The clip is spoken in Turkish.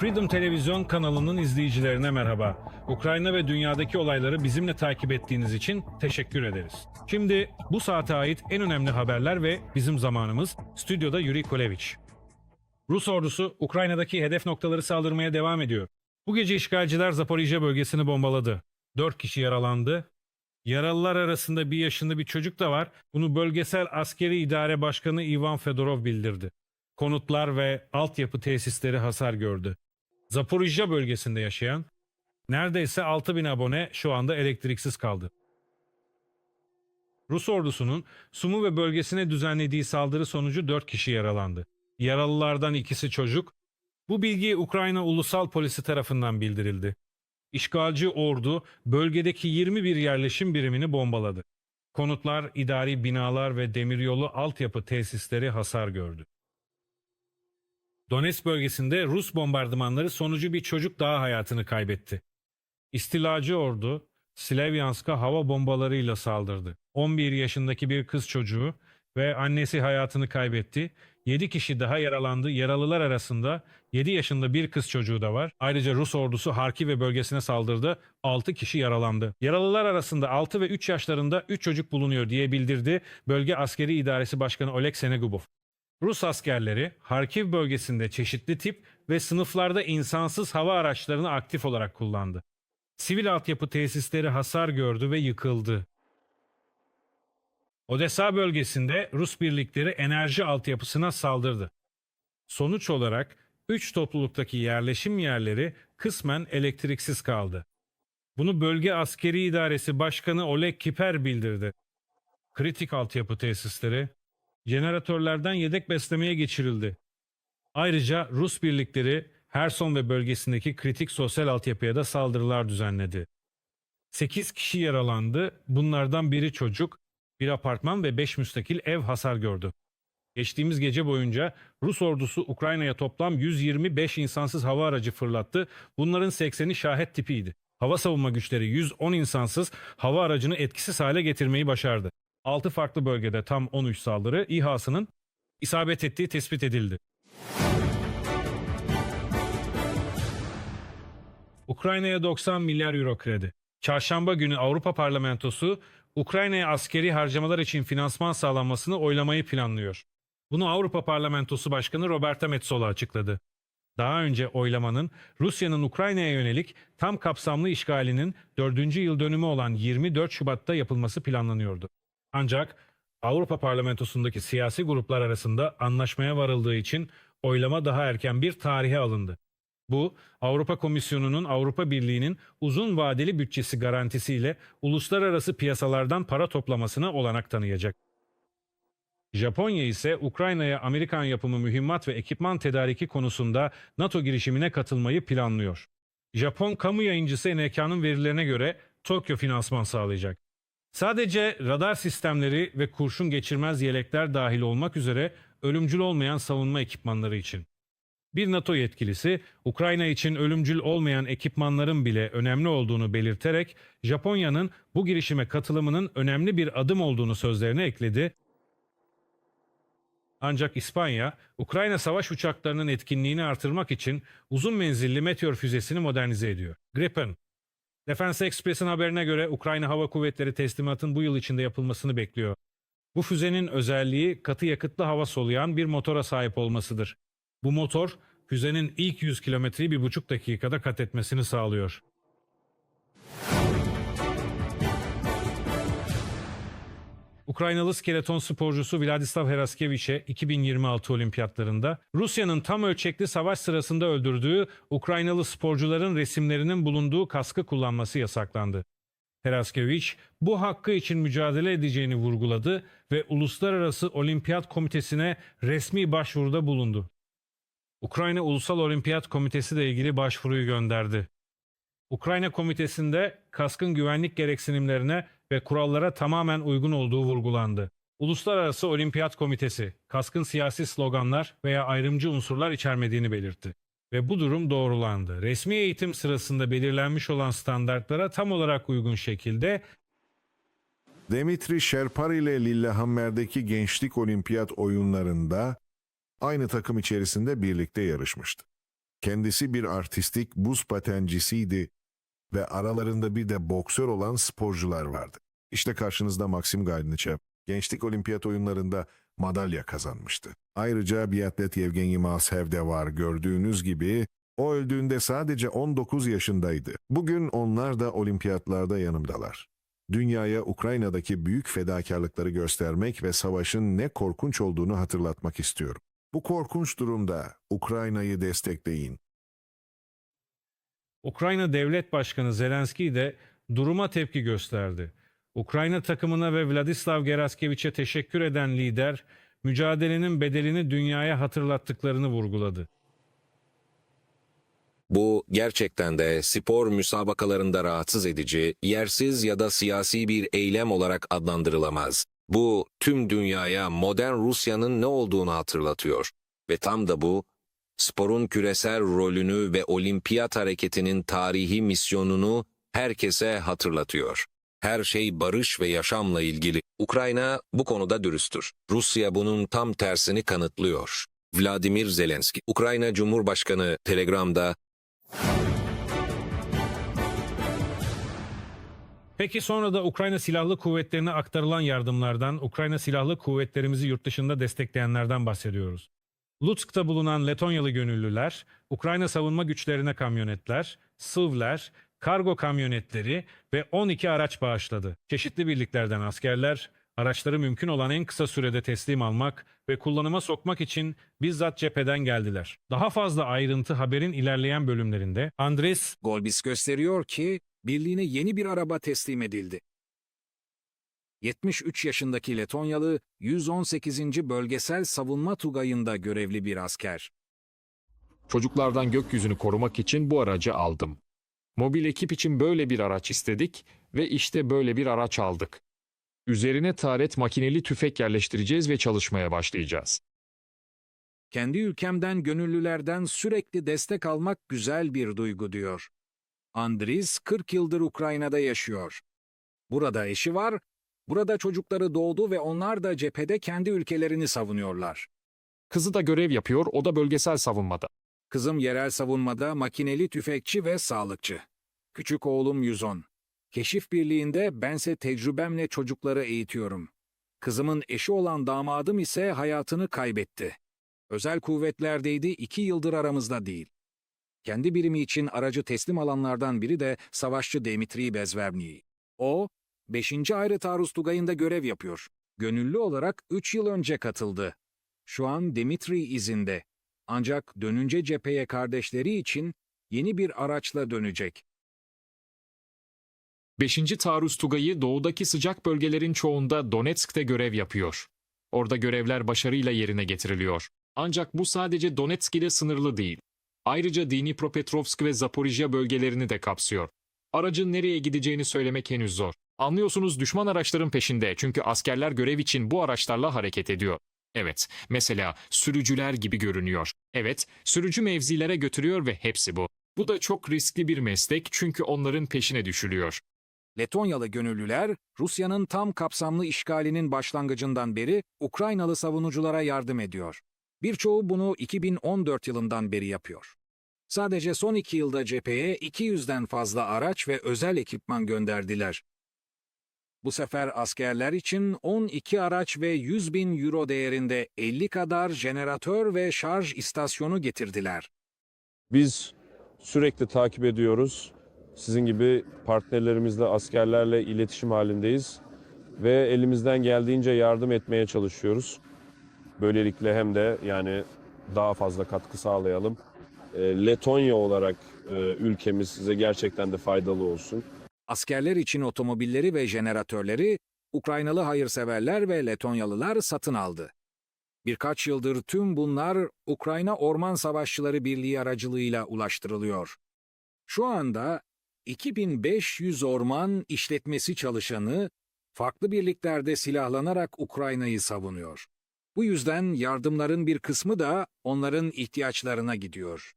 Freedom Televizyon kanalının izleyicilerine merhaba. Ukrayna ve dünyadaki olayları bizimle takip ettiğiniz için teşekkür ederiz. Şimdi bu saate ait en önemli haberler ve bizim zamanımız stüdyoda Yuri Koleviç. Rus ordusu Ukrayna'daki hedef noktaları saldırmaya devam ediyor. Bu gece işgalciler Zaporijya bölgesini bombaladı. 4 kişi yaralandı. Yaralılar arasında bir yaşında bir çocuk da var. Bunu Bölgesel Askeri İdare Başkanı Ivan Fedorov bildirdi. Konutlar ve altyapı tesisleri hasar gördü. Zaporijya bölgesinde yaşayan neredeyse 6000 abone şu anda elektriksiz kaldı. Rus ordusunun Sumu ve bölgesine düzenlediği saldırı sonucu 4 kişi yaralandı. Yaralılardan ikisi çocuk. Bu bilgi Ukrayna Ulusal Polisi tarafından bildirildi. İşgalci ordu bölgedeki 21 yerleşim birimini bombaladı. Konutlar, idari binalar ve demiryolu altyapı tesisleri hasar gördü. Donetsk bölgesinde Rus bombardımanları sonucu bir çocuk daha hayatını kaybetti. İstilacı ordu Slavyansk'a hava bombalarıyla saldırdı. 11 yaşındaki bir kız çocuğu ve annesi hayatını kaybetti. 7 kişi daha yaralandı. Yaralılar arasında 7 yaşında bir kız çocuğu da var. Ayrıca Rus ordusu Harkiv ve bölgesine saldırdı. 6 kişi yaralandı. Yaralılar arasında 6 ve 3 yaşlarında 3 çocuk bulunuyor diye bildirdi Bölge Askeri İdaresi Başkanı Oleg Senegubov. Rus askerleri Harkiv bölgesinde çeşitli tip ve sınıflarda insansız hava araçlarını aktif olarak kullandı. Sivil altyapı tesisleri hasar gördü ve yıkıldı. Odessa bölgesinde Rus birlikleri enerji altyapısına saldırdı. Sonuç olarak 3 topluluktaki yerleşim yerleri kısmen elektriksiz kaldı. Bunu Bölge Askeri İdaresi Başkanı Oleg Kiper bildirdi. Kritik altyapı tesisleri jeneratörlerden yedek beslemeye geçirildi. Ayrıca Rus birlikleri Herson ve bölgesindeki kritik sosyal altyapıya da saldırılar düzenledi. 8 kişi yaralandı. Bunlardan biri çocuk, bir apartman ve 5 müstakil ev hasar gördü. Geçtiğimiz gece boyunca Rus ordusu Ukrayna'ya toplam 125 insansız hava aracı fırlattı. Bunların 80'i şahet tipiydi. Hava savunma güçleri 110 insansız hava aracını etkisiz hale getirmeyi başardı. 6 farklı bölgede tam 13 saldırı İHA'sının isabet ettiği tespit edildi. Ukrayna'ya 90 milyar euro kredi. Çarşamba günü Avrupa Parlamentosu Ukrayna'ya askeri harcamalar için finansman sağlanmasını oylamayı planlıyor. Bunu Avrupa Parlamentosu Başkanı Roberta Metsola açıkladı. Daha önce oylamanın Rusya'nın Ukrayna'ya yönelik tam kapsamlı işgalinin 4. yıl dönümü olan 24 Şubat'ta yapılması planlanıyordu. Ancak Avrupa Parlamentosu'ndaki siyasi gruplar arasında anlaşmaya varıldığı için oylama daha erken bir tarihe alındı. Bu Avrupa Komisyonu'nun Avrupa Birliği'nin uzun vadeli bütçesi garantisiyle uluslararası piyasalardan para toplamasına olanak tanıyacak. Japonya ise Ukrayna'ya Amerikan yapımı mühimmat ve ekipman tedariki konusunda NATO girişimine katılmayı planlıyor. Japon kamu yayıncısı NK'nın verilerine göre Tokyo finansman sağlayacak. Sadece radar sistemleri ve kurşun geçirmez yelekler dahil olmak üzere ölümcül olmayan savunma ekipmanları için. Bir NATO yetkilisi Ukrayna için ölümcül olmayan ekipmanların bile önemli olduğunu belirterek Japonya'nın bu girişime katılımının önemli bir adım olduğunu sözlerine ekledi. Ancak İspanya, Ukrayna savaş uçaklarının etkinliğini artırmak için uzun menzilli Meteor füzesini modernize ediyor. Gripen, Defense Express'in haberine göre Ukrayna Hava Kuvvetleri teslimatın bu yıl içinde yapılmasını bekliyor. Bu füzenin özelliği katı yakıtlı hava soluyan bir motora sahip olmasıdır. Bu motor füzenin ilk 100 kilometreyi bir buçuk dakikada kat etmesini sağlıyor. Ukraynalı skeleton sporcusu Vladislav Heraskeviç'e 2026 olimpiyatlarında Rusya'nın tam ölçekli savaş sırasında öldürdüğü Ukraynalı sporcuların resimlerinin bulunduğu kaskı kullanması yasaklandı. Heraskeviç bu hakkı için mücadele edeceğini vurguladı ve Uluslararası Olimpiyat Komitesi'ne resmi başvuruda bulundu. Ukrayna Ulusal Olimpiyat Komitesi de ilgili başvuruyu gönderdi. Ukrayna Komitesi'nde kaskın güvenlik gereksinimlerine ve kurallara tamamen uygun olduğu vurgulandı. Uluslararası Olimpiyat Komitesi, kaskın siyasi sloganlar veya ayrımcı unsurlar içermediğini belirtti. Ve bu durum doğrulandı. Resmi eğitim sırasında belirlenmiş olan standartlara tam olarak uygun şekilde Demitri Şerpar ile Lillehammer'deki Gençlik Olimpiyat oyunlarında aynı takım içerisinde birlikte yarışmıştı. Kendisi bir artistik buz patencisiydi ve aralarında bir de boksör olan sporcular vardı. İşte karşınızda Maxim Galnichev, gençlik olimpiyat oyunlarında madalya kazanmıştı. Ayrıca biatlet Yevgeny Malsev de var gördüğünüz gibi. O öldüğünde sadece 19 yaşındaydı. Bugün onlar da olimpiyatlarda yanımdalar. Dünyaya Ukrayna'daki büyük fedakarlıkları göstermek ve savaşın ne korkunç olduğunu hatırlatmak istiyorum. Bu korkunç durumda Ukrayna'yı destekleyin. Ukrayna Devlet Başkanı Zelenski de duruma tepki gösterdi. Ukrayna takımına ve Vladislav Geraskeviç'e teşekkür eden lider, mücadelenin bedelini dünyaya hatırlattıklarını vurguladı. Bu gerçekten de spor müsabakalarında rahatsız edici, yersiz ya da siyasi bir eylem olarak adlandırılamaz. Bu tüm dünyaya modern Rusya'nın ne olduğunu hatırlatıyor. Ve tam da bu, sporun küresel rolünü ve olimpiyat hareketinin tarihi misyonunu herkese hatırlatıyor. Her şey barış ve yaşamla ilgili. Ukrayna bu konuda dürüsttür. Rusya bunun tam tersini kanıtlıyor. Vladimir Zelenski, Ukrayna Cumhurbaşkanı Telegram'da Peki sonra da Ukrayna Silahlı Kuvvetlerine aktarılan yardımlardan, Ukrayna Silahlı Kuvvetlerimizi yurt dışında destekleyenlerden bahsediyoruz. Lutsk'ta bulunan Letonyalı gönüllüler, Ukrayna savunma güçlerine kamyonetler, SİV'ler, kargo kamyonetleri ve 12 araç bağışladı. Çeşitli birliklerden askerler, araçları mümkün olan en kısa sürede teslim almak ve kullanıma sokmak için bizzat cepheden geldiler. Daha fazla ayrıntı haberin ilerleyen bölümlerinde Andres Golbis gösteriyor ki birliğine yeni bir araba teslim edildi. 73 yaşındaki Letonyalı 118. Bölgesel Savunma Tugayı'nda görevli bir asker. Çocuklardan gökyüzünü korumak için bu aracı aldım. Mobil ekip için böyle bir araç istedik ve işte böyle bir araç aldık. Üzerine taret makineli tüfek yerleştireceğiz ve çalışmaya başlayacağız. Kendi ülkemden gönüllülerden sürekli destek almak güzel bir duygu diyor. Andris 40 yıldır Ukrayna'da yaşıyor. Burada eşi var, burada çocukları doğdu ve onlar da cephede kendi ülkelerini savunuyorlar. Kızı da görev yapıyor, o da bölgesel savunmada. Kızım yerel savunmada makineli tüfekçi ve sağlıkçı. Küçük oğlum 110. Keşif birliğinde bense tecrübemle çocukları eğitiyorum. Kızımın eşi olan damadım ise hayatını kaybetti. Özel kuvvetlerdeydi, iki yıldır aramızda değil. Kendi birimi için aracı teslim alanlardan biri de savaşçı Dimitri Bezverniy. O, 5. Ayrı Taarruz Tugayı'nda görev yapıyor. Gönüllü olarak 3 yıl önce katıldı. Şu an Dimitri izinde. Ancak dönünce cepheye kardeşleri için yeni bir araçla dönecek. 5. Taarruz Tugayı doğudaki sıcak bölgelerin çoğunda Donetsk'te görev yapıyor. Orada görevler başarıyla yerine getiriliyor. Ancak bu sadece Donetsk ile sınırlı değil. Ayrıca Dnipropetrovsk ve Zaporijya bölgelerini de kapsıyor. Aracın nereye gideceğini söylemek henüz zor. Anlıyorsunuz düşman araçların peşinde çünkü askerler görev için bu araçlarla hareket ediyor. Evet, mesela sürücüler gibi görünüyor. Evet, sürücü mevzilere götürüyor ve hepsi bu. Bu da çok riskli bir meslek çünkü onların peşine düşülüyor. Letonyalı gönüllüler, Rusya'nın tam kapsamlı işgalinin başlangıcından beri Ukraynalı savunuculara yardım ediyor. Birçoğu bunu 2014 yılından beri yapıyor. Sadece son iki yılda cepheye 200'den fazla araç ve özel ekipman gönderdiler. Bu sefer askerler için 12 araç ve 100 bin euro değerinde 50 kadar jeneratör ve şarj istasyonu getirdiler. Biz sürekli takip ediyoruz. Sizin gibi partnerlerimizle, askerlerle iletişim halindeyiz ve elimizden geldiğince yardım etmeye çalışıyoruz. Böylelikle hem de yani daha fazla katkı sağlayalım. E, Letonya olarak e, ülkemiz size gerçekten de faydalı olsun. Askerler için otomobilleri ve jeneratörleri Ukraynalı hayırseverler ve Letonyalılar satın aldı. Birkaç yıldır tüm bunlar Ukrayna Orman Savaşçıları Birliği aracılığıyla ulaştırılıyor. Şu anda 2500 orman işletmesi çalışanı farklı birliklerde silahlanarak Ukrayna'yı savunuyor. Bu yüzden yardımların bir kısmı da onların ihtiyaçlarına gidiyor.